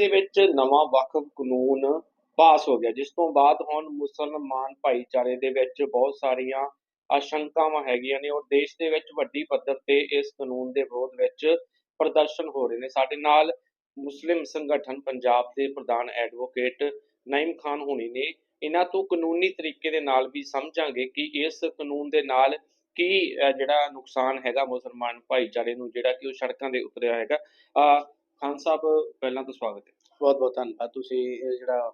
ਦੇ ਵਿੱਚ ਨਵਾਂ ਵਕਫ ਕਾਨੂੰਨ ਪਾਸ ਹੋ ਗਿਆ, ਜਿਸ ਤੋਂ ਬਾਅਦ ਹੁਣ ਮੁਸਲਮਾਨ ਭਾਈਚਾਰੇ ਦੇ ਵਿੱਚ ਬਹੁਤ ਸਾਰੀਆਂ ਆਸ਼ੰਕਾਵਾਂ ਹੈਗੀਆਂ ਨੇ ਔਰ ਦੇਸ਼ ਦੇ ਵਿੱਚ ਵੱਡੀ ਪੱਧਰ ਤੇ ਇਸ ਕਾਨੂੰਨ ਦੇ ਵਿਰੋਧ ਵਿੱਚ ਪ੍ਰਦਰਸ਼ਨ ਹੋ ਰਹੇ ਨੇ। ਸਾਡੇ ਨਾਲ ਮੁਸਲਿਮ ਸੰਗਠਨ ਪੰਜਾਬ ਦੇ ਪ੍ਰਧਾਨ ਐਡਵੋਕੇਟ ਨਈਮ ਖਾਨ ਹੋਣੀ ਨੇ। ਇਹਨਾਂ ਤੋਂ ਕਾਨੂੰਨੀ ਤਰੀਕੇ ਦੇ ਨਾਲ ਵੀ ਸਮਝਾਂਗੇ ਕਿ ਇਸ ਕਾਨੂੰਨ ਦੇ ਨਾਲ ਕੀ ਜਿਹੜਾ ਨੁਕਸਾਨ ਹੈਗਾ ਮੁਸਲਮਾਨ ਭਾਈਚਾਰੇ ਨੂੰ, ਜਿਹੜਾ ਕਿ ਉਹ ਸੜਕਾਂ ਦੇ ਉਤਰਿਆ ਹੈਗਾ। ਖਾਨ ਸਾਹਿਬ ਪਹਿਲਾਂ ਤਾਂ ਸਵਾਗਤ ਹੈ। ਬਹੁਤ ਬਹੁਤ ਧੰਨਵਾਦ। ਤੁਸੀਂ ਇਹ ਜਿਹੜਾ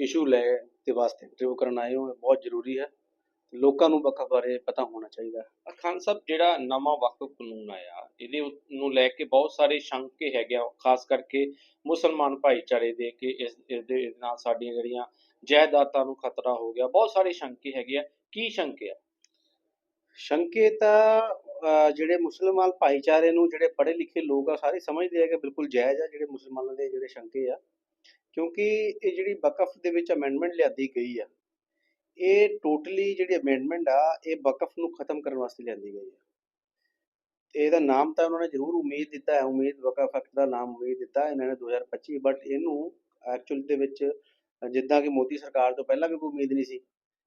ਇਸ਼ੂ ਲੈ ਦੇ ਵਾਸਤੇ ਇੰਟਰਵਿਊ ਕਰਨ ਆਏ ਹੋ ਇਹ ਬਹੁਤ ਜ਼ਰੂਰੀ ਹੈ। ਲੋਕਾਂ ਨੂੰ ਵਕਫ ਬਾਰੇ ਪਤਾ ਹੋਣਾ ਚਾਹੀਦਾ ਹੈ। ਅਹ ਖਾਨ ਸਾਹਿਬ ਜਿਹੜਾ ਨਵਾਂ ਵਕਫ ਕਾਨੂੰਨ ਆਇਆ ਇਹਦੇ ਉ- ਨੂੰ ਲੈ ਕੇ ਬਹੁਤ ਸਾਰੇ ਸ਼ੰਕੇ ਹੈਗੇ ਆ। ਖਾਸ ਕਰਕੇ ਮੁਸਲਮਾਨ ਭਾਈਚਾਰੇ ਦੇ ਕਿ ਇਸ ਇਹਦੇ ਇਹਦੇ ਨਾਲ ਸਾਡੀਆਂ ਜਿਹੜੀਆਂ ਜਾਇਦਾਦਾਂ ਨੂੰ ਖਤਰਾ ਹੋ ਗਿਆ ਬਹੁਤ ਸਾਰੇ ਸ਼ੰਕੇ ਹੈਗੇ ਆ। ਕੀ ਸ਼ੰਕੇ ਆ? ਸ਼ੰਕੇ ਤਾਂ ਜਿਹੜੇ ਮੁਸਲਮਾਨ ਭਾਈਚਾਰੇ ਨੂੰ ਜਿਹੜੇ ਪੜ੍ਹੇ ਲਿਖੇ ਲੋਕ ਆ, ਸਾਰੇ ਸਮਝਦੇ ਆ ਕਿ ਬਿਲਕੁਲ ਜਾਇਜ਼ ਆ ਜਿਹੜੇ ਮੁਸਲਮਾਨਾਂ ਦੇ ਜਿਹੜੇ ਸ਼ੰਕੇ ਆ। ਕਿਉਂਕਿ ਇਹ ਜਿਹੜੀ ਵਕਫ ਦੇ ਵਿੱਚ ਅਮੈਂਡਮੈਂਟ ਲਿਆਦੀ ਗਈ ਆ, ਇਹ ਟੋਟਲੀ ਜਿਹੜੀ ਅਮੈਂਡਮੈਂਟ ਆ, ਇਹ ਵਕਫ ਨੂੰ ਖਤਮ ਕਰਨ ਵਾਸਤੇ ਲਿਆਂਦੀ ਗਈ ਆ। ਤੇ ਇਹਦਾ ਨਾਮ ਤਾਂ ਉਹਨਾਂ ਨੇ ਜ਼ਰੂਰ ਉਮੀਦ ਦਿੱਤਾ ਹੈ, ਉਮੀਦ ਵਕਫ ਐਕਟ ਦਾ ਨਾਮ ਉਮੀਦ ਦਿੱਤਾ ਇਹਨਾਂ ਨੇ 2025 ਬਟ ਇਹਨੂੰ ਐਕਚੁਅਲ ਦੇ ਵਿੱਚ ਜਿੱਦਾਂ ਕਿ ਮੋਦੀ ਸਰਕਾਰ ਤੋਂ ਪਹਿਲਾਂ ਵੀ ਕੋਈ ਉਮੀਦ ਨਹੀਂ ਸੀ,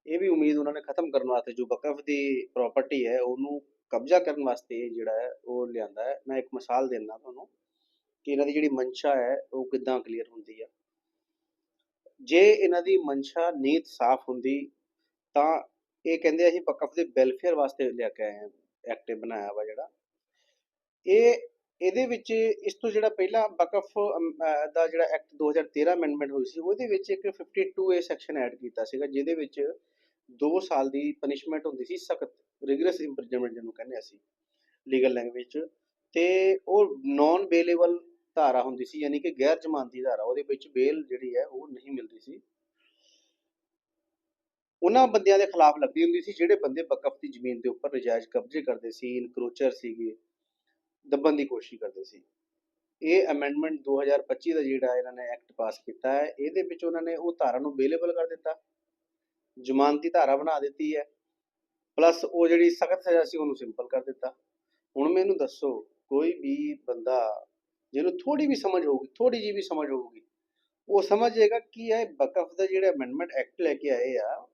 ਇਹ ਵੀ ਉਮੀਦ ਉਹਨਾਂ ਨੇ ਖਤਮ ਕਰਨ ਵਾਸਤੇ ਜੋ ਵਕਫ ਦੀ ਪ੍ਰਾਪਰਟੀ ਹੈ, ਉਹਨੂੰ ਕਬਜ਼ਾ ਕਰਨ ਵਾਸਤੇ ਜਿਹੜਾ ਹੈ, ਉਹ ਲਿਆਂਦਾ ਹੈ। ਮੈਂ ਇੱਕ ਮਿਸਾਲ ਦਿੰਦਾ ਤੁਹਾਨੂੰ ਕਿ ਇਹਨਾਂ ਦੀ ਜਿਹੜੀ ਮਨਸ਼ਾ ਹੈ, ਉਹ ਕਿੱਦਾਂ ਕਲੀਅਰ ਹੁੰਦੀ ਹੈ ਜੇ ਇਹਨਾਂ ਦੀ ਮਨਸ਼ਾ ਨੀਤ ਸਾਫ਼ ਹੁੰਦੀ, ਤਾਂ ਇਹ ਕਹਿੰਦੇ ਅਸੀਂ ਵਕਫ ਦੇ ਵੈਲਫੇਅਰ ਵਾਸਤੇ ਲਿਆ ਕੇ ਆਏ ਹਾਂ ਐਕਟ ਬਣਾਇਆ ਵਾ ਜਿਹੜਾ। ਇਹ, ਇਹਦੇ ਵਿੱਚ ਇਸ ਤੋਂ ਜਿਹੜਾ ਪਹਿਲਾਂ ਬਕਫ ਦਾ ਜਿਹੜਾ ਐਕਟ 2013 ਅਮੈਂਡਮੈਂਟ ਹੋਈ ਸੀ, ਉਹਦੇ ਵਿੱਚ ਇੱਕ 52A ਸੈਕਸ਼ਨ ਐਡ ਕੀਤਾ ਸੀਗਾ, ਜਿਹਦੇ ਵਿੱਚ 2 ਸਾਲ ਦੀ ਪਨਿਸ਼ਮੈਂਟ ਹੁੰਦੀ ਸੀ ਸਖਤ। ਰਿਗਰਸ ਇੰਪ੍ਰਿਜ਼ਨਮੈਂਟ ਜਿਹਨੂੰ ਕਹਿੰਦੇ ਅਸੀਂ ਲੀਗਲ ਲੈਂਗੁਏਜ 'ਚ। ਤੇ ਉਹ ਨਾਨ ਬੇਲੇਬਲ ਧਾਰਾ ਹੁੰਦੀ ਸੀ, ਯਾਨੀ ਕਿ ਗੈਰ ਜ਼ਮਾਨਤੀ ਧਾਰਾ, ਉਹਦੇ ਵਿੱਚ ਬੇਲ ਜਿਹੜੀ ਹੈ ਉਹ ਨਹੀਂ ਮਿਲਦੀ ਸੀ। ਉਹਨਾਂ ਬੰਦਿਆਂ ਦੇ ਖਿਲਾਫ ਲੱਗਦੀ ਹੁੰਦੀ ਸੀ, ਜਿਹੜੇ ਬੰਦੇ ਬਕਫ ਦੀ ਜ਼ਮੀਨ ਦੇ ਉੱਪਰ ਨਜਾਇਜ਼ ਕਬਜ਼ੇ ਕਰਦੇ ਸੀ ਇਨਕਰੋਚਰ ਸੀਗੇ, ਦੱਬਣ ਦੀ ਕੋਸ਼ਿਸ਼ ਕਰਦੇ ਸੀ। ਇਹ ਅਮੈਂਡਮੈਂਟ 2025 ਦਾ ਜਿਹੜਾ ਇਹਨਾਂ ਨੇ ਐਕਟ ਪਾਸ ਕੀਤਾ ਹੈ, ਇਹਦੇ ਵਿੱਚ ਉਹਨਾਂ ਨੇ ਉਹ ਧਾਰਾ ਨੂੰ ਬੇਲੇਬਲ ਕਰ ਦਿੱਤਾ। ਜ਼ਮਾਨਤੀ ਧਾਰਾ ਬਣਾ ਦਿੱਤੀ ਹੈ। ਪਲੱਸ ਉਹ ਜਿਹੜੀ ਸਖਤ ਸਜ਼ਾ ਸੀ ਉਹਨੂੰ ਸਿੰਪਲ ਕਰ ਦਿੱਤਾ। ਹੁਣ ਮੈਨੂੰ ਦੱਸੋ, ਕੋਈ ਵੀ ਬੰਦਾ ਜਿਹਨੂੰ ਥੋੜੀ ਵੀ ਸਮਝ ਹੋਊਗੀ ਥੋੜੀ ਜੀ ਵੀ ਸਮਝ ਹੋਊਗੀ, ਉਹ ਸਮਝ ਜਾਏਗਾ ਕਿ ਇਹ ਬਕਫ ਦਾ ਜਿਹੜਾ ਅਮੈਂਡਮੈਂਟ ਐਕਟ ਲੈ ਕੇ ਆਏ ਆ,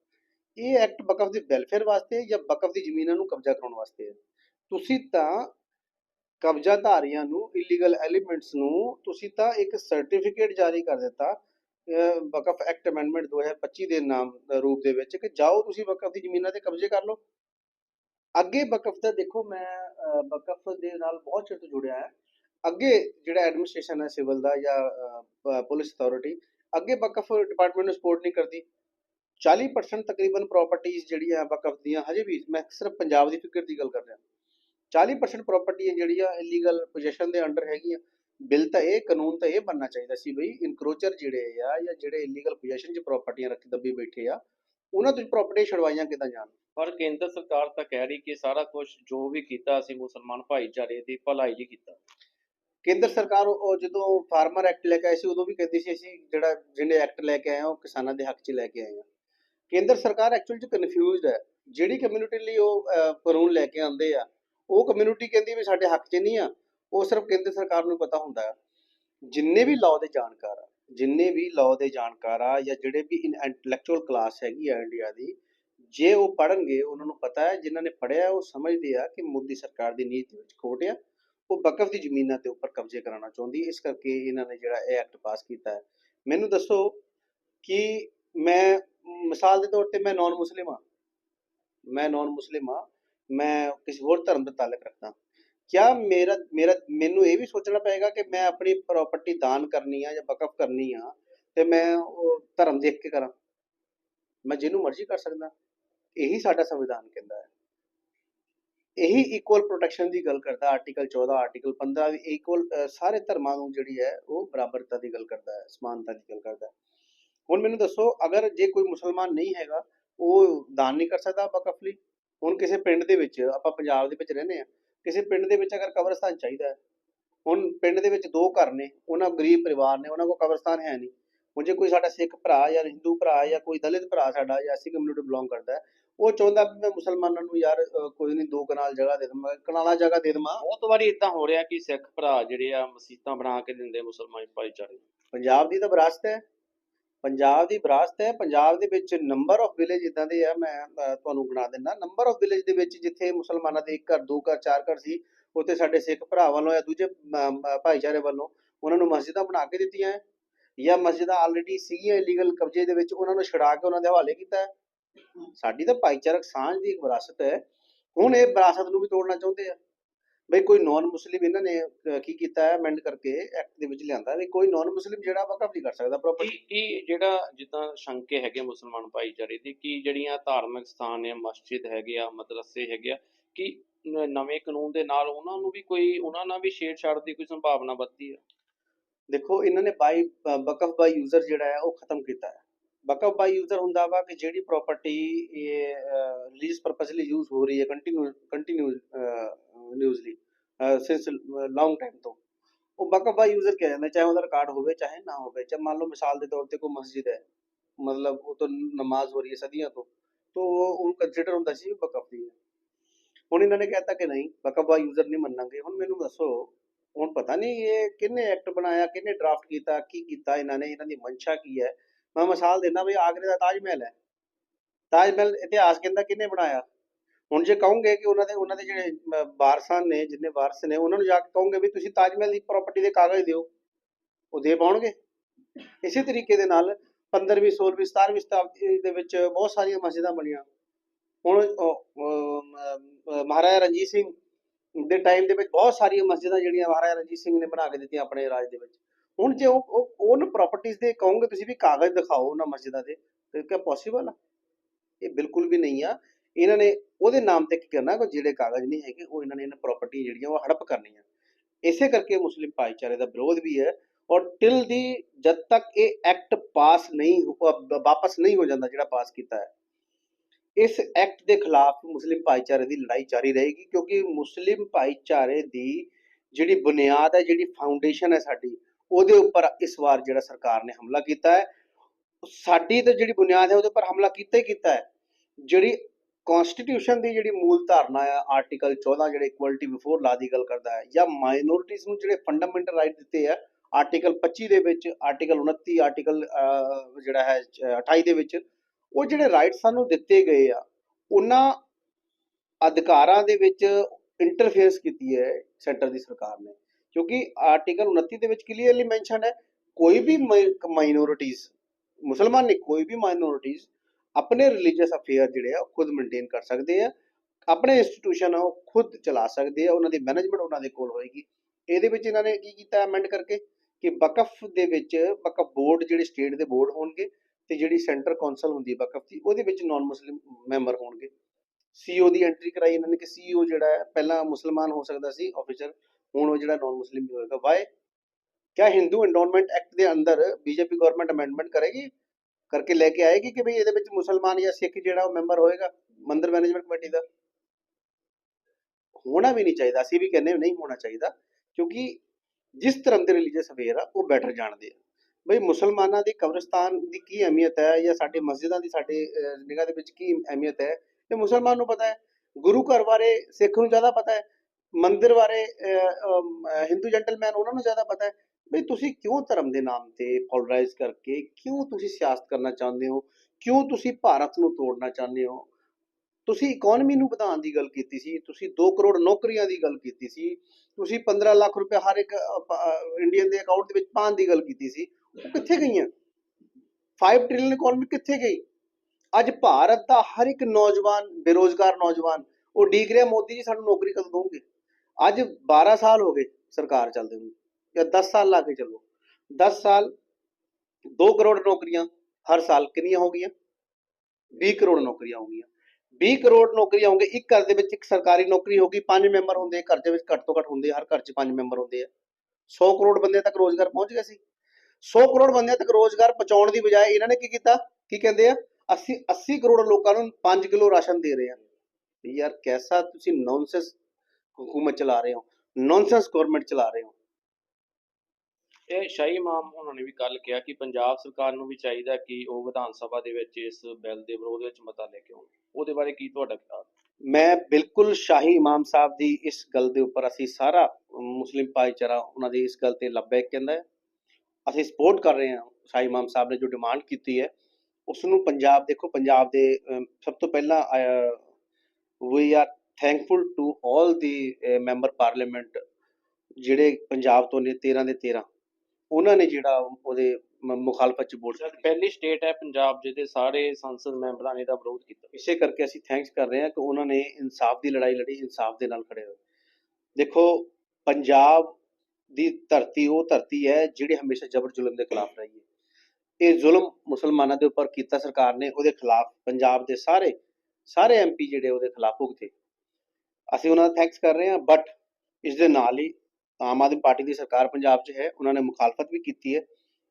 ਇਹ ਐਕਟ ਬਕਫ ਦੇ ਵੈਲਫੇਅਰ ਵਾਸਤੇ ਜਾਂ ਬਕਫ ਦੀ ਜ਼ਮੀਨਾਂ ਨੂੰ ਕਬਜ਼ਾ ਕਰਾਉਣ ਵਾਸਤੇ ਤੁਸੀਂ ਤਾਂ ਕਬਜ਼ਾਧਾਰੀਆਂ ਨੂੰ ਇਲੀਗਲ ਐਲੀਮੈਂਟਸ ਨੂੰ ਤੁਸੀਂ ਤਾਂ ਇੱਕ ਸਰਟੀਫਿਕੇਟ ਜਾਰੀ ਕਰ ਦਿੱਤਾ ਵਕਫ ਐਕਟ ਅਮੈਂਡਮੈਂਟ 2025 ਦੇ ਨਾਮ ਰੂਪ ਦੇ ਵਿੱਚ ਕਿ ਜਾਓ ਤੁਸੀਂ ਵਕਫ ਦੀ ਜ਼ਮੀਨਾਂ ਤੇ ਕਬਜ਼ੇ ਕਰ ਲਓ। ਅੱਗੇ ਵਕਫ ਦਾ ਦੇਖੋ ਮੈਂ ਅਹ, ਵਕਫ ਦੇ ਨਾਲ ਬਹੁਤ ਚਿਰ ਤੋਂ ਜੁੜਿਆ ਹੈ। ਅੱਗੇ ਜਿਹੜਾ ਐਡਮਿਨਿਸਟ੍ਰੇਸ਼ਨ ਹੈ ਸਿਵਲ ਦਾ ਜਾਂ ਪੁਲਿਸ ਅਥਾਰਟੀ ਅੱਗੇ ਵਕਫ ਡਿਪਾਰਟਮੈਂਟ ਨੂੰ ਸਪੋਰਟ ਨਹੀਂ ਕਰਦੀ। 40% ਤਕਰੀਬਨ ਪ੍ਰਾਪਰਟੀਆਂ ਜਿਹੜੀਆਂ ਵਕਫ ਦੀਆਂ ਹਜੇ ਵੀ ਮੈਂ ਸਿਰਫ ਪੰਜਾਬ ਦੀ ਫਿਕਰ ਦੀ ਗੱਲ ਕਰ ਰਿਹਾ। 40% ਪ੍ਰਾਪਰਟੀਆਂ ਜਿਹੜੀਆਂ ਇਲੀਗਲ ਪੋਜੀਸ਼ਨ ਦੇ ਅੰਡਰ ਹੈਗੀਆਂ। ਬਿੱਲ ਤਾਂ ਇਹ ਕਾਨੂੰਨ ਤਾਂ ਇਹ ਬਣਨਾ ਚਾਹੀਦਾ ਸੀ ਬਈ ਇਨਕਰੋਚਰ ਜਿਹੜੇ ਆ ਜਾਂ ਜਿਹੜੇ ਇਲੀਗਲ ਪੋਜੀਸ਼ਨ 'ਚ ਪ੍ਰਾਪਰਟੀਆਂ ਰੱਖ ਦੱਬੀ ਬੈਠੇ ਆ ਉਹਨਾਂ ਤੋਂ ਪ੍ਰਾਪਰਟੀ ਛਡਵਾਈਆਂ ਕਿੱਦਾਂ ਜਾਣ? ਪਰ ਕੇਂਦਰ ਸਰਕਾਰ ਤਾਂ ਕਹਿ ਰਹੀ ਕਿ ਸਾਰਾ ਕੁਝ ਜੋ ਵੀ ਕੀਤਾ ਅਸੀਂ ਮੁਸਲਮਾਨ ਭਾਈਚਾਰੇ ਦੀ ਭਲਾਈ ਲਈ ਕੀਤਾ। ਕੇਂਦਰ ਸਰਕਾਰ ਉਹ ਜਦੋਂ ਫਾਰਮਰ ਐਕਟ ਲੈ ਕੇ ਆਈ ਸੀ ਉਦੋਂ ਵੀ ਕਹਿੰਦੀ ਸੀ ਅਸੀਂ ਜਿਹੜਾ ਜਿਹਨੇ ਐਕਟ ਲੈ ਕੇ ਆਏ ਉਹ ਕਿਸਾਨਾਂ ਦੇ ਹੱਕ 'ਚ ਲੈ ਕੇ ਆਏ ਆ। ਕੇਂਦਰ ਸਰਕਾਰ ਐਕਚੁਅਲ 'ਚ ਕਨਫਿਊਜ਼ਡ ਹੈ। ਜਿਹੜੀ ਕਮਿਊਨਿਟੀ ਲਈ ਉਹ ਕਾਨੂੰਨ ਲੈ ਕੇ ਆਉਂਦੇ ਆ ਉਹ ਕਮਿਊਨਿਟੀ ਕਹਿੰਦੀ ਵੀ ਸਾਡੇ ਹੱਕ 'ਚ ਨਹੀਂ ਆ। ਉਹ ਸਿਰਫ ਕੇਂਦਰ ਸਰਕਾਰ ਨੂੰ ਪਤਾ ਹੁੰਦਾ ਹੈ। ਜਿੰਨੇ ਵੀ ਲਾਅ ਦੇ ਜਾਣਕਾਰ ਆ, ਜਿੰਨੇ ਵੀ ਲਾਅ ਦੇ ਜਾਣਕਾਰ ਆ ਜਾਂ ਜਿਹੜੇ ਵੀ ਇੰਟੈਲੈਕਚੁਅਲ ਕਲਾਸ ਹੈਗੀ ਆ ਇੰਡੀਆ ਦੀ, ਜੇ ਉਹ ਪੜਨਗੇ ਉਹਨਾਂ ਨੂੰ ਪਤਾ ਹੈ, ਜਿਨ੍ਹਾਂ ਨੇ ਪੜ੍ਹਿਆ ਉਹ ਸਮਝਦੇ ਆ ਕਿ ਮੋਦੀ ਸਰਕਾਰ ਦੀ ਨੀਤੀ ਵਿੱਚ ਖੋਟ ਆ। ਉਹ ਵਕਫ ਦੀ ਜ਼ਮੀਨਾਂ ਤੇ ਉੱਪਰ ਕਬਜ਼ੇ ਕਰਾਉਣਾ ਚਾਹੁੰਦੀ ਇਸ ਕਰਕੇ ਇਹਨਾਂ ਨੇ ਜਿਹੜਾ ਇਹ ਐਕਟ ਪਾਸ ਕੀਤਾ ਹੈ। ਮੈਨੂੰ ਦੱਸੋ ਕਿ ਮੈਂ, ਮਿਸਾਲ ਦੇ ਤੌਰ ਤੇ ਮੈਂ ਨਾਨ ਮੁਸਲਿਮ ਹਾਂ। ਮੈਂ ਨਾਨ ਮੁਸਲਿਮ ਹਾਂ। ਮੈਂ ਕਿਸੇ ਹੋਰ ਧਰਮ ਦਾ ਤਾਲੁਕ ਰੱਖਦਾ। ਕਿਆ ਮੇਰਾ ਮੇਰਾ, ਮੈਨੂੰ ਇਹ ਵੀ ਸੋਚਣਾ ਪਏਗਾ ਕਿ ਮੈਂ ਆਪਣੀ ਪ੍ਰਾਪਰਟੀ ਦਾਨ ਕਰਨੀ ਆ ਜਾਂ ਵਕਫ ਕਰਨੀ ਆ ਤੇ ਮੈਂ ਉਹ ਧਰਮ ਦੇਖ ਕੇ ਕਰਾਂ। ਮੈਂ ਜਿਹਨੂੰ ਮਰਜ਼ੀ ਕਰ ਸਕਦਾ। ਇਹੀ ਸਾਡਾ ਸੰਵਿਧਾਨ ਕਹਿੰਦਾ ਹੈ। ਇਹੀ ਇਕੁਅਲ ਪ੍ਰੋਟੈਕਸ਼ਨ ਦੀ ਗੱਲ ਕਰਦਾ ਆਰਟੀਕਲ 14 ਆਰਟੀਕਲ 15 ਵੀ ਇਕੁਅਲ ਸਾਰੇ ਧਰਮਾਂ ਨੂੰ ਜਿਹੜੀ ਹੈ ਉਹ ਬਰਾਬਰਤਾ ਦੀ ਗੱਲ ਕਰਦਾ ਹੈ, ਸਮਾਨਤਾ ਦੀ ਗੱਲ ਕਰਦਾ ਹੈ। ਹੁਣ ਮੈਨੂੰ ਦੱਸੋ, ਅਗਰ ਜੇ ਕੋਈ ਮੁਸਲਮਾਨ ਨਹੀਂ ਹੈਗਾ, ਉਹ ਦਾਨ ਨਹੀਂ ਕਰ ਸਕਦਾ ਵਕਫ ਲਈ? ਹੁਣ ਕਿਸੇ ਪਿੰਡ ਦੇ ਵਿੱਚ, ਆਪਾਂ ਪੰਜਾਬ ਦੇ ਵਿੱਚ ਰਹਿੰਦੇ ਆ ਕਿਸੇ ਪਿੰਡ ਦੇ ਵਿੱਚ ਅਗਰ ਕਬਰਸਤਾਨ ਚਾਹੀਦਾ ਹੈ ਹੁਣ ਪਿੰਡ ਦੇ ਵਿੱਚ ਦੋ ਘਰ ਨੇ ਉਹਨਾਂ ਗਰੀਬ ਪਰਿਵਾਰ ਨੇ ਉਹਨਾਂ ਕੋਲ ਕਬਰਸਤਾਨ ਹੈ ਨਹੀਂ। ਹੁਣ ਜੇ ਕੋਈ ਸਾਡਾ ਸਿੱਖ ਭਰਾ ਜਾਂ ਹਿੰਦੂ ਭਰਾ ਜਾਂ ਕੋਈ ਦਲਿਤ ਭਰਾ ਸਾਡਾ ਜਾਂ ਐਸੀ ਕਮਿਊਨਿਟੀ ਬਿਲੋਂਗ ਕਰਦਾ ਉਹ ਚਾਹੁੰਦਾ ਵੀ ਮੈਂ ਮੁਸਲਮਾਨਾਂ ਨੂੰ ਯਾਰ ਕੋਈ ਨਹੀਂ ਦੋ ਕਨਾਲ ਜਗ੍ਹਾ ਦੇ ਦਵਾਂ ਕਨਾਲਾ ਜਗ੍ਹਾ ਦੇ ਦਵਾਂ। ਬਹੁਤ ਵਾਰੀ ਇਦਾਂ ਹੋ ਰਿਹਾ ਕਿ ਸਿੱਖ ਭਰਾ ਜਿਹੜੇ ਆ ਮਸਜਿਦਾਂ ਬਣਾ ਕੇ ਦਿੰਦੇ ਮੁਸਲਮਾਨ ਭਾਈਚਾਰੇ। ਪੰਜਾਬ ਦੀ ਤਾਂ ਵਿਰਾਸਤ ਹੈ। ਪੰਜਾਬ ਦੀ ਵਿਰਾਸਤ ਹੈ, ਪੰਜਾਬ ਦੇ ਵਿੱਚ ਨੰਬਰ ਆਫ ਵਿਲੇਜ ਇਦਾਂ ਦੇ ਆ, ਮੈਂ ਤੁਹਾਨੂੰ ਗਿਣਾ ਦਿੰਦਾ ਨੰਬਰ ਆਫ ਵਿਲੇਜ ਦੇ ਵਿੱਚ ਜਿੱਥੇ ਮੁਸਲਮਾਨਾਂ ਦੇ ਇੱਕ ਘਰ, ਦੋ ਘਰ, ਚਾਰ ਘਰ ਸੀ, ਉੱਥੇ ਸਾਡੇ ਸਿੱਖ ਭਰਾ ਵੱਲੋਂ ਜਾਂ ਦੂਜੇ ਭਾਈਚਾਰੇ ਵੱਲੋਂ ਉਹਨਾਂ ਨੂੰ ਮਸਜਿਦਾਂ ਬਣਾ ਕੇ ਦਿੱਤੀਆਂ ਹੈ। ਜਾਂ ਮਸਜਿਦਾਂ ਆਲਰੇਡੀ ਸੀਗੀਆਂ ਇਲੀਗਲ ਕਬਜ਼ੇ ਦੇ ਵਿੱਚ, ਉਹਨਾਂ ਨੂੰ ਛੁਡਾ ਕੇ ਉਹਨਾਂ ਦੇ ਹਵਾਲੇ ਕੀਤਾ ਹੈ। ਸਾਡੀ ਤਾਂ ਭਾਈਚਾਰਕ ਸਾਂਝ ਦੀ ਇੱਕ ਵਿਰਾਸਤ ਹੈ। ਹੁਣ ਇਹ ਵਿਰਾਸਤ ਨੂੰ ਵੀ ਤੋੜਨਾ ਚਾਹੁੰਦੇ ਆ। ਬਈ ਕੋਈ ਨਾਨ ਮੁਸਲਿਮ ਇਹਨਾਂ ਨੇ ਕੀ ਕੀਤਾ ਹੈ ਅਮੈਂਡ ਕਰਕੇ ਐਕਟ ਦੇ ਵਿੱਚ ਲਿਆਂਦਾ ਵੀ ਕੋਈ ਨਾਨ ਮੁਸਲਿਮ ਜਿਹੜਾ ਵਕਫ ਨਹੀਂ ਕਰ ਸਕਦਾ ਪ੍ਰੋਪਰਟੀ ਕੀ ਕੀ ਜਿਹੜਾ ਜਿੱਦਾਂ ਸ਼ੰਕੇ ਹੈਗੇ ਮੁਸਲਮਾਨ ਭਾਈਚਾਰੇ ਦੀ ਕੀ ਜਿਹੜੀਆਂ ਧਾਰਮਿਕ ਸਥਾਨ ਨੇ ਮਸਜਿਦ ਹੈਗੇ ਆ ਮਦਰਸੇ ਹੈਗੇ ਆ ਕਿ ਨਵੇਂ ਕਾਨੂੰਨ ਦੇ ਨਾਲ ਉਹਨਾਂ ਨੂੰ ਵੀ ਕੋਈ ਉਹਨਾਂ ਨਾਲ ਵੀ ਛੇੜਛਾੜ ਦੀ ਕੋਈ ਸੰਭਾਵਨਾ ਵੱਧਦੀ ਹੈ ਦੇਖੋ ਇਹਨਾਂ ਨੇ ਬਾਈ ਵਕਫ ਬਾਈ ਯੂਜ਼ਰ ਜਿਹੜਾ ਹੈ ਉਹ ਖਤਮ ਕੀਤਾ ਹੈ। ਵਕਫ ਬਾਈ ਯੂਜ਼ਰ ਹੁੰਦਾ ਵਾ ਕਿ ਜਿਹੜੀ ਪ੍ਰਾਪਰਟੀ ਇਹ ਰਿਲੀਜ਼ ਪਰਪਸ ਲਈ ਯੂਜ਼ ਹੋ ਰਹੀ ਹੈ continue continuously since long time ਤੋਂ। ਉਹ ਵਕਫ ਬਾਈ ਯੂਜ਼ਰ ਕਿਹਾ ਜਾਂਦਾ, ਚਾਹੇ ਉਹਦਾ ਰਿਕਾਰਡ ਹੋਵੇ, ਚਾਹੇ ਨਾ ਹੋਵੇ ਚਾਹੇ ਮੰਨ ਲਓ ਮਿਸਾਲ ਦੇ ਤੌਰ ਤੇ ਕੋਈ ਮਸਜਿਦ ਹੈ, ਮਤਲਬ ਉਹ ਤੋਂ ਨਮਾਜ਼ ਹੋ ਰਹੀ ਹੈ ਸਦੀਆਂ ਤੋਂ ਤੋਂ ਉਹ ਕੰਸੀਡਰ ਹੁੰਦਾ ਸੀ ਵਕਫ ਦੀ ਹੁਣ ਇਹਨਾਂ ਨੇ ਕਹਿਤਾ ਕਿ ਨਹੀਂ ਵਕਫ ਬਾਈ ਯੂਜ਼ਰ ਨਹੀਂ ਮੰਨਾਂਗੇ। ਹੁਣ ਮੈਨੂੰ ਦੱਸੋ, ਹੁਣ ਪਤਾ ਨਹੀਂ ਇਹ ਕਿਹਨੇ ਐਕਟ ਬਣਾਇਆ, ਕਿਹਨੇ ਡਰਾਫਟ ਕੀਤਾ, ਕੀ ਕੀਤਾ ਇਹਨਾਂ ਨੇ, ਇਹਨਾਂ ਦੀ ਮਨਸ਼ਾ ਕੀ ਹੈ। ਮੈਂ ਮਿਸਾਲ ਦਿੰਦਾ ਵੀ ਆਗਰੇ ਦਾ ਤਾਜ ਮਹਿਲ ਹੈ। ਤਾਜ ਮਹਿਲ ਇਤਿਹਾਸ ਕਹਿੰਦਾ ਕਿਹਨੇ ਬਣਾਇਆ? ਹੁਣ ਜੇ ਕਹੋਗੇ ਕਿ ਉਹਨਾਂ ਦੇ ਉਹਨਾਂ ਦੇ ਜਿਹੜੇ ਵਾਰਸਾਂ ਨੇ, ਜਿੰਨੇ ਵਾਰਸ ਨੇ, ਉਹਨਾਂ ਨੂੰ ਜਾ ਕੇ ਕਹੋਗੇ ਵੀ ਤੁਸੀਂ ਤਾਜ ਮਹਿਲ ਦੀ ਪ੍ਰਾਪਰਟੀ ਦੇ ਕਾਗਜ਼ ਦਿਓ, ਉਹ ਦੇ ਪਾਉਣਗੇ। ਇਸੇ ਤਰੀਕੇ ਦੇ ਨਾਲ 15ਵੀਂ 16ਵੀਂ 17ਵੀਂ ਸ਼ਤਾਬਦੀ ਦੇ ਵਿੱਚ ਬਹੁਤ ਸਾਰੀਆਂ ਮਸਜਿਦਾਂ ਬਣੀਆਂ। ਹੁਣ ਮਹਾਰਾਜਾ ਰਣਜੀਤ ਸਿੰਘ ਦੇ ਟਾਈਮ ਦੇ ਵਿੱਚ ਬਹੁਤ ਸਾਰੀਆਂ ਮਸਜਿਦਾਂ ਜਿਹੜੀਆਂ ਮਹਾਰਾਜਾ ਰਣਜੀਤ ਸਿੰਘ ਨੇ ਬਣਾ ਕੇ ਦਿੱਤੀਆਂ ਆਪਣੇ ਰਾਜ ਦੇ ਵਿੱਚ। ਹੁਣ ਜੇ ਉਹ ਉਹਨਾਂ ਪ੍ਰਾਪਰਟੀਆਂ ਦੇ ਕਹੋਗੇ ਤੁਸੀਂ ਵੀ ਕਾਗਜ਼ ਦਿਖਾਓ ਉਹਨਾਂ ਮਸਜਿਦਾਂ ਦੇ, ਤੇ ਕਿਆ ਪੋਸੀਬਲ ਆ? ਇਹ ਬਿਲਕੁਲ ਵੀ ਨਹੀਂ ਆ। ਇਹਨਾਂ ਨੇ ਉਹਦੇ ਨਾਮ ਤੇ ਕੀ ਕਰਨਾ ਕਿ ਜਿਹੜੇ ਕਾਗਜ਼ ਨਹੀਂ ਹੈਗੇ, ਉਹ ਇਹਨਾਂ ਨੇ ਇਹਨਾਂ ਪ੍ਰਾਪਰਟੀ ਜਿਹੜੀਆਂ ਉਹ ਹੜਪ ਕਰਨੀਆਂ। ਇਸੇ ਕਰਕੇ ਮੁਸਲਿਮ ਭਾਈਚਾਰੇ ਦਾ ਵਿਰੋਧ ਵੀ ਹੈ ਔਰ ਟਿਲ ਦੀ ਜਦ ਤੱਕ ਇਹ ਐਕਟ ਪਾਸ ਨਹੀਂ ਵਾਪਸ ਨਹੀਂ ਹੋ ਜਾਂਦਾ ਜਿਹੜਾ ਪਾਸ ਕੀਤਾ ਹੈ, ਇਸ ਐਕਟ ਦੇ ਖਿਲਾਫ ਮੁਸਲਿਮ ਭਾਈਚਾਰੇ ਦੀ ਲੜਾਈ ਜਾਰੀ ਰਹੇਗੀ ਕਿਉਂਕਿ ਮੁਸਲਿਮ ਭਾਈਚਾਰੇ ਦੀ ਜਿਹੜੀ ਬੁਨਿਆਦ ਹੈ, ਜਿਹੜੀ ਫਾਊਂਡੇਸ਼ਨ ਹੈ ਸਾਡੀ, ਉਹਦੇ ਉੱਪਰ ਇਸ ਵਾਰ ਜਿਹੜਾ ਸਰਕਾਰ ਨੇ ਹਮਲਾ ਕੀਤਾ ਹੈ। ਸਾਡੀ ਤਾਂ ਜਿਹੜੀ ਬੁਨਿਆਦ ਹੈ, ਉਹਦੇ ਉੱਪਰ ਹਮਲਾ ਕੀਤਾ ਹੀ ਕੀਤਾ ਹੈ। ਜਿਹੜੀ ਕਨਸਟੀਟਿਊਸ਼ਨ ਦੀ ਜਿਹੜੀ ਮੂਲ ਧਾਰਨਾ ਆ ਆਰਟੀਕਲ 14 ਜਿਹੜੇ ਇਕੁਐਲਿਟੀ ਬਿਫੋਰ ਲਾ ਦੀ ਗੱਲ ਕਰਦਾ ਹੈ ਜਾਂ ਮਾਈਨੋਰਿਟੀਜ਼ ਨੂੰ ਜਿਹੜੇ ਫੰਡਾਮੈਂਟਲ ਰਾਈਟ ਦਿੱਤੇ ਆ ਆਰਟੀਕਲ 25 ਦੇ ਵਿੱਚ ਆਰਟੀਕਲ 29 ਆਰਟੀਕਲ ਜਿਹੜਾ ਹੈ ਅਹ, 28 ਦੇ ਵਿੱਚ ਉਹ ਜਿਹੜੇ ਰਾਈਟ ਸਾਨੂੰ ਦਿੱਤੇ ਗਏ ਆ ਉਹਨਾਂ ਅਧਿਕਾਰਾਂ ਦੇ ਵਿੱਚ ਇੰਟਰਫੇਅਰਸ ਕੀਤੀ ਹੈ ਸੈਂਟਰ ਦੀ ਸਰਕਾਰ ਨੇ। ਕਿਉਂਕਿ ਆਰਟੀਕਲ 29 ਦੇ ਵਿੱਚ ਕਲੀਅਰਲੀ ਮੈਂਸ਼ਨ ਹੈ ਕੋਈ ਵੀ ਮਾਈਨੋਰਿਟੀਜ਼ ਮੁਸਲਮਾਨ ਨਹੀਂ ਕੋਈ ਵੀ ਮਾਈਨੋਰਿਟੀਜ਼ ਆਪਣੇ ਰਿਲੀਜੀਅਸ ਅਫੇਅਰ ਜਿਹੜੇ ਆ, ਉਹ ਖੁਦ ਮੇਨਟੇਨ ਕਰ ਸਕਦੇ ਆ। ਆਪਣੇ ਇੰਸਟੀਟਿਊਸ਼ਨ ਆ, ਉਹ ਖੁਦ ਚਲਾ ਸਕਦੇ ਆ। ਉਹਨਾਂ ਦੀ ਮੈਨੇਜਮੈਂਟ ਉਹਨਾਂ ਦੇ ਕੋਲ ਹੋਏਗੀ। ਇਹਦੇ ਵਿੱਚ ਇਹਨਾਂ ਨੇ ਕੀ ਕੀਤਾ ਅਮੈਂਡ ਕਰਕੇ? ਕਿ ਵਕਫ ਦੇ ਵਿੱਚ, ਵਕਫ ਬੋਰਡ ਜਿਹੜੇ ਸਟੇਟ ਦੇ ਬੋਰਡ ਹੋਣਗੇ ਤੇ ਜਿਹੜੀ ਸੈਂਟਰ ਕੌਂਸਲ ਹੁੰਦੀ ਹੈ ਵਕਫ ਦੀ, ਉਹਦੇ ਵਿੱਚ ਨਾਨ ਮੁਸਲਿਮ ਮੈਂਬਰ ਹੋਣਗੇ ਸੀਓ ਦੀ ਐਂਟਰੀ ਕਰਾਈ ਇਹਨਾਂ ਨੇ ਕਿ ਸੀਓ ਜਿਹੜਾ ਹੈ, ਪਹਿਲਾਂ ਮੁਸਲਮਾਨ ਹੋ ਸਕਦਾ ਸੀ ਆਫੀਸਰ ਹੁਣ ਉਹ ਜਿਹੜਾ ਨਾਨ ਮੁਸਲਿਮ ਵੀ ਹੋਏਗਾ। ਵਾਏ ਕਿਆ ਹਿੰਦੂ ਐਂਡੋਨਮੈਂਟ ਐਕਟ ਦੇ ਅੰਦਰ ਬੀਜੇਪੀ ਗਵਰਨਮੈਂਟ ਅਮੈਂਡਮੈਂਟ ਕਰੇਗੀ? ਕਰਕੇ ਲੈ ਕੇ ਆਏਗੀ ਕਿ ਭਈ ਇਹਦੇ ਵਿੱਚ ਮੁਸਲਮਾਨ ਜਾਂ ਸਿੱਖ ਜਿਹੜਾ ਉਹ ਮੈਂਬਰ ਹੋਏਗਾ, ਮੰਦਿਰ ਮੈਨੇਜਮੈਂਟ ਕਮੇਟੀ ਦਾ? ਹੋਣਾ ਵੀ ਨਹੀਂ ਚਾਹੀਦਾ, ਅਸੀਂ ਵੀ ਕਹਿੰਦੇ ਨਹੀਂ ਹੋਣਾ ਚਾਹੀਦਾ, ਕਿਉਂਕਿ ਜਿਸ ਧਰਮ ਦੇ ਰਿਲੀਜੀਅਸ ਅਵੇਅਰ ਆ, ਉਹ ਬੈਟਰ ਜਾਣਦੇ ਆ। ਬਈ ਮੁਸਲਮਾਨਾਂ ਦੀ ਕਬਰਸਤਾਨ ਦੀ ਕੀ ਅਹਿਮੀਅਤ ਹੈ ਜਾਂ ਸਾਡੇ ਮਸਜਿਦਾਂ ਦੀ ਸਾਡੇ ਨਿਗਾਹ ਦੇ ਵਿੱਚ ਕੀ ਅਹਿਮੀਅਤ ਹੈ, ਇਹ ਮੁਸਲਮਾਨ ਨੂੰ ਪਤਾ ਹੈ। ਗੁਰੂ ਘਰ ਬਾਰੇ ਸਿੱਖ ਨੂੰ ਜ਼ਿਆਦਾ ਪਤਾ ਹੈ, ਮੰਦਿਰ ਬਾਰੇ ਹਿੰਦੂ ਜੈਂਟਲਮੈਨ ਉਹਨਾਂ ਨੂੰ ਜ਼ਿਆਦਾ ਪਤਾ ਹੈ। ਬਈ ਤੁਸੀਂ ਕਿਉਂ ਧਰਮ ਦੇ ਨਾਮ ਤੇ ਪੋਲਰਾਈਜ਼ ਕਰਕੇ ਕਿਉਂ ਤੁਸੀਂ ਸਿਆਸਤ ਕਰਨਾ ਚਾਹੁੰਦੇ ਹੋ? ਕਿਉਂ ਤੁਸੀਂ ਭਾਰਤ ਨੂੰ ਤੋੜਨਾ ਚਾਹੁੰਦੇ ਹੋ? ਤੁਸੀਂ ਇਕਨੋਮੀ ਨੂੰ ਵਧਾਉਣ ਦੀ ਗੱਲ ਕੀਤੀ ਸੀ, ਤੁਸੀਂ 2 ਕਰੋੜ ਨੌਕਰੀਆਂ ਦੀ ਗੱਲ ਕੀਤੀ ਸੀ, ਤੁਸੀਂ 15 ਲੱਖ ਰੁਪਏ ਹਰ ਇੱਕ ਇੰਡੀਅਨ ਦੇ ਅਕਾਊਂਟ ਦੇ ਵਿੱਚ ਪਾਉਣ ਦੀ ਗੱਲ ਕੀਤੀ ਸੀ, ਉਹ ਕਿੱਥੇ ਗਈਆਂ? 5 ਟ੍ਰਿਲੀਅਨ ਇਕਨੋਮੀ ਕਿੱਥੇ ਗਈ? ਅੱਜ ਭਾਰਤ ਦਾ ਹਰ ਇੱਕ ਨੌਜਵਾਨ, ਬੇਰੋਜ਼ਗਾਰ ਨੌਜਵਾਨ, ਉਹ ਡੀਕ ਰਿਹਾ, ਮੋਦੀ ਜੀ, ਸਾਨੂੰ ਨੌਕਰੀ ਕਦੋਂ ਦੋਗੇ ਅੱਜ 12 ਸਾਲ ਹੋ ਗਏ ਸਰਕਾਰ ਚੱਲਦੇ ਨੂੰ ਜਾਂ 10 ਸਾਲ ਲਾ ਕੇ ਚੱਲੋ। 10 ਸਾਲ 2 ਕਰੋੜ ਨੌਕਰੀਆਂ ਹਰ ਸਾਲ ਕਿੰਨੀਆਂ ਹੋ ਗਈਆਂ? 20 ਕਰੋੜ ਨੌਕਰੀਆਂ ਹੋ ਗਈਆਂ। 20 ਕਰੋੜ ਨੌਕਰੀਆਂ ਹੋਣਗੇ ਇੱਕ ਘਰ ਦੇ ਵਿੱਚ ਇੱਕ ਸਰਕਾਰੀ ਨੌਕਰੀ ਹੋਗੀ ਪੰਜ ਮੈਂਬਰ ਹੁੰਦੇ, ਘਰ ਦੇ ਵਿੱਚ ਘੱਟ ਤੋਂ ਘੱਟ ਹੁੰਦੇ, ਹਰ ਘਰ 'ਚ ਪੰਜ ਮੈਂਬਰ ਹੁੰਦੇ ਆ। 100 ਕਰੋੜ ਬੰਦੇ ਤੱਕ ਰੋਜ਼ਗਾਰ ਪਹੁੰਚ ਗਿਆ ਸੀ। 100 ਕਰੋੜ ਬੰਦਿਆਂ ਤੱਕ ਰੋਜ਼ਗਾਰ ਪਹੁੰਚਾਉਣ ਦੀ ਬਜਾਏ ਇਹਨਾਂ ਨੇ ਕੀ ਕੀਤਾ? ਕੀ ਕਹਿੰਦੇ ਆ? ਅਸੀਂ 80 ਕਰੋੜ ਲੋਕਾਂ ਨੂੰ 5 ਕਿਲੋ ਰਾਸ਼ਨ ਦੇ ਰਹੇ ਆ। ਯਾਰ, ਕੈਸਾ ਤੁਸੀਂ ਨੌਨਸੈਂਸ ਹਕੂਮਤ ਚਲਾ ਰਹੇ ਹੋ? ਨੌਨਸੈਂਸ ਗਵਰਨਮੈਂਟ ਚਲਾ ਰਹੇ ਹੋ। ਇਹ ਸ਼ਾਹੀ ਇਮਾਮ ਉਹਨਾਂ ਨੇ ਵੀ ਕੱਲ ਕਿਹਾ ਕਿ ਪੰਜਾਬ ਸਰਕਾਰ ਨੂੰ ਵੀ ਚਾਹੀਦਾ ਕਿ ਉਹ ਵਿਧਾਨ ਸਭਾ ਦੇ ਵਿੱਚ ਇਸ ਬਿੱਲ ਦੇ ਵਿਰੋਧ ਵਿੱਚ ਮਤਾ ਲੈ ਕੇ ਆਉਣ। ਉਹਦੇ ਬਾਰੇ ਕੀ ਤੁਹਾਡਾ ਖਿਆਲ? ਮੈਂ ਬਿਲਕੁਲ ਸ਼ਾਹੀ ਇਮਾਮ ਸਾਹਿਬ ਦੀ ਇਸ ਗੱਲ ਦੇ ਉੱਪਰ ਅਸੀਂ ਸਾਰਾ ਮੁਸਲਿਮ ਭਾਈਚਾਰਾ ਉਹਨਾਂ ਦੀ ਇਸ ਗੱਲ ਤੇ ਲੱਬੈਕ ਕਹਿੰਦਾ ਹੈ। ਅਸੀਂ ਸਪੋਰਟ ਕਰ ਰਹੇ ਹਾਂ ਸ਼ਾਹੀ ਇਮਾਮ ਸਾਹਿਬ ਨੇ ਜੋ ਡਿਮਾਂਡ ਕੀਤੀ ਹੈ ਉਸ ਨੂੰ ਪੰਜਾਬ, ਦੇਖੋ ਪੰਜਾਬ ਦੇ ਸਭ ਤੋਂ ਪਹਿਲਾਂ we are thankful to all the member parliament ਜਿਹੜੇ ਪੰਜਾਬ ਤੋਂ ਨੇ 13 ਦੇ 13 ਉਹਨਾਂ ਨੇ ਜਿਹੜਾ ਉਹਦੇ ਮ- ਮੁਖਾਲਫਤ ਚ ਵੋਟ ਜਦ ਪਹਿਲੀ ਸਟੇਟ ਹੈ ਪੰਜਾਬ ਜਿਹਦੇ ਸਾਰੇ ਸੰਸਦ ਮੈਂਬਰਾਂ ਨੇ ਦਾ ਵਿਰੋਧ ਕੀਤਾ। ਇਸੇ ਕਰਕੇ ਅਸੀਂ ਥੈਂਕਸ ਕਰ ਰਹੇ ਹਾਂ ਕਿ ਉਹਨਾਂ ਨੇ ਇਨਸਾਫ ਦੀ ਲੜਾਈ ਲੜੀ ਇਨਸਾਫ ਦੇ ਨਾਲ ਖੜੇ ਹੋਏ। ਦੇਖੋ ਪੰਜਾਬ ਦੀ ਧਰਤੀ ਉਹ ਧਰਤੀ ਹੈ ਜਿਹੜੀ ਹਮੇਸ਼ਾ ਜ਼ਬਰ ਜ਼ੁਲਮ ਦੇ ਖਿਲਾਫ ਰਹੀ ਹੈ। ਇਹ ਜ਼ੁਲਮ ਮੁਸਲਮਾਨਾਂ ਦੇ ਉੱਪਰ ਕੀਤਾ ਸਰਕਾਰ ਨੇ ਉਹਦੇ ਖਿਲਾਫ ਪੰਜਾਬ ਦੇ ਸਾਰੇ ਸਾਰੇ ਐਮਪੀ ਜਿਹੜੇ ਉਹਦੇ ਖਿਲਾਫ ਭੁਗਤੇ। ਅਸੀਂ ਉਹਨਾਂ ਦਾ ਥੈਂਕਸ ਕਰ ਰਹੇ ਹਾਂ ਬਟ ਇਸ ਦੇ ਨਾਲ ਹੀ ਆਮ ਆਦਮੀ ਪਾਰਟੀ ਦੀ ਸਰਕਾਰ ਪੰਜਾਬ 'ਚ ਹੈ ਉਹਨਾਂ ਨੇ ਮੁਖਾਲਫਤ ਵੀ ਕੀਤੀ ਹੈ।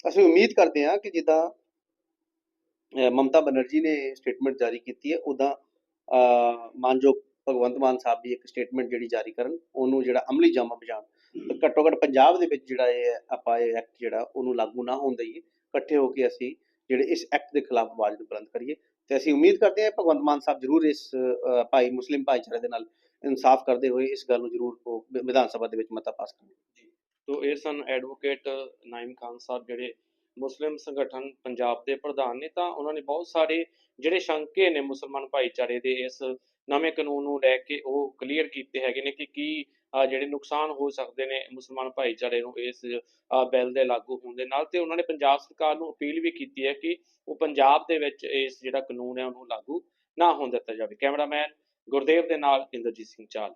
ਅਸੀਂ ਉਮੀਦ ਕਰਦੇ ਹਾਂ ਕਿ ਜਿੱਦਾਂ ਮਮਤਾ ਬਨਰਜੀ ਨੇ ਸਟੇਟਮੈਂਟ ਜਾਰੀ ਕੀਤੀ ਹੈ ਉਦਾਂ ਮਾਨਯੋਗ ਭਗਵੰਤ ਮਾਨ ਸਾਹਿਬ ਵੀ ਇੱਕ ਸਟੇਟਮੈਂਟ ਜਿਹੜੀ ਜਾਰੀ ਕਰਨ ਉਹਨੂੰ ਜਿਹੜਾ ਅਮਲੀ ਜਾਮਾ ਬਜਾਣ ਘੱਟੋ ਘੱਟ ਪੰਜਾਬ ਦੇ ਵਿੱਚ ਜਿਹੜਾ ਇਹ ਹੈ, ਆਪਾਂ ਇਹ ਐਕਟ ਜਿਹੜਾ ਉਹਨੂੰ ਲਾਗੂ ਨਾ ਹੋਣ ਦਈਏ। ਇਕੱਠੇ ਹੋ ਕੇ ਅਸੀਂ ਜਿਹੜੇ ਇਸ ਐਕਟ ਦੇ ਖਿਲਾਫ ਆਵਾਜ਼ ਨੂੰ ਬੁਲੰਦ ਕਰੀਏ। ਤੇ ਅਸੀਂ ਉਮੀਦ ਕਰਦੇ ਹਾਂ ਭਗਵੰਤ ਮਾਨ ਸਾਹਿਬ ਜ਼ਰੂਰ ਇਸ ਭਾਈ ਮੁਸਲਿਮ ਭਾਈਚਾਰੇ ਦੇ ਨਾਲ ਇਨਸਾਫ ਕਰਦੇ ਹੋਏ ਇਸ ਗੱਲ ਨੂੰ ਜ਼ਰੂਰ ਉਹ ਵਿ- ਵਿਧਾਨ ਸਭਾ ਦੇ ਵਿੱਚ ਮਤਾ ਪਾਸ ਕਰਨਗੇ। ਤੋ ਇਹ ਸਨ ਐਡਵੋਕੇਟ ਨਾਇਮ ਖਾਨ ਸਾਹਿਬ ਜਿਹੜੇ ਮੁਸਲਿਮ ਸੰਗਠਨ ਪੰਜਾਬ ਦੇ ਪ੍ਰਧਾਨ ਨੇ ਤਾਂ ਉਹਨਾਂ ਨੇ ਬਹੁਤ ਸਾਰੇ ਜਿਹੜੇ ਸ਼ੰਕੇ ਨੇ ਮੁਸਲਮਾਨ ਭਾਈਚਾਰੇ ਦੇ ਇਸ ਨਵੇਂ ਕਾਨੂੰਨ ਨੂੰ ਲੈ ਕੇ ਉਹ ਕਲੀਅਰ ਕੀਤੇ ਹੈਗੇ ਨੇ ਕਿ ਕੀ ਅਹ, ਜਿਹੜੇ ਨੁਕਸਾਨ ਹੋ ਸਕਦੇ ਨੇ ਮੁਸਲਮਾਨ ਭਾਈਚਾਰੇ ਨੂੰ ਇਸ ਬਿੱਲ ਦੇ ਲਾਗੂ ਹੋਣ ਦੇ ਨਾਲ ਤੇ ਉਹਨਾਂ ਨੇ ਪੰਜਾਬ ਸਰਕਾਰ ਨੂੰ ਅਪੀਲ ਵੀ ਕੀਤੀ ਹੈ ਕਿ ਉਹ ਪੰਜਾਬ ਦੇ ਵਿੱਚ ਇਸ ਜਿਹੜਾ ਕਾਨੂੰਨ ਹੈ ਉਹਨੂੰ ਲਾਗੂ ਨਾ ਹੋਣ ਦਿੱਤਾ ਜਾਵੇ। ਕੈਮਰਾਮੈਨ ਗੁਰਦੇਵ ਦੇ ਨਾਲ ਇੰਦਰਜੀਤ ਸਿੰਘ ਚਾਲ।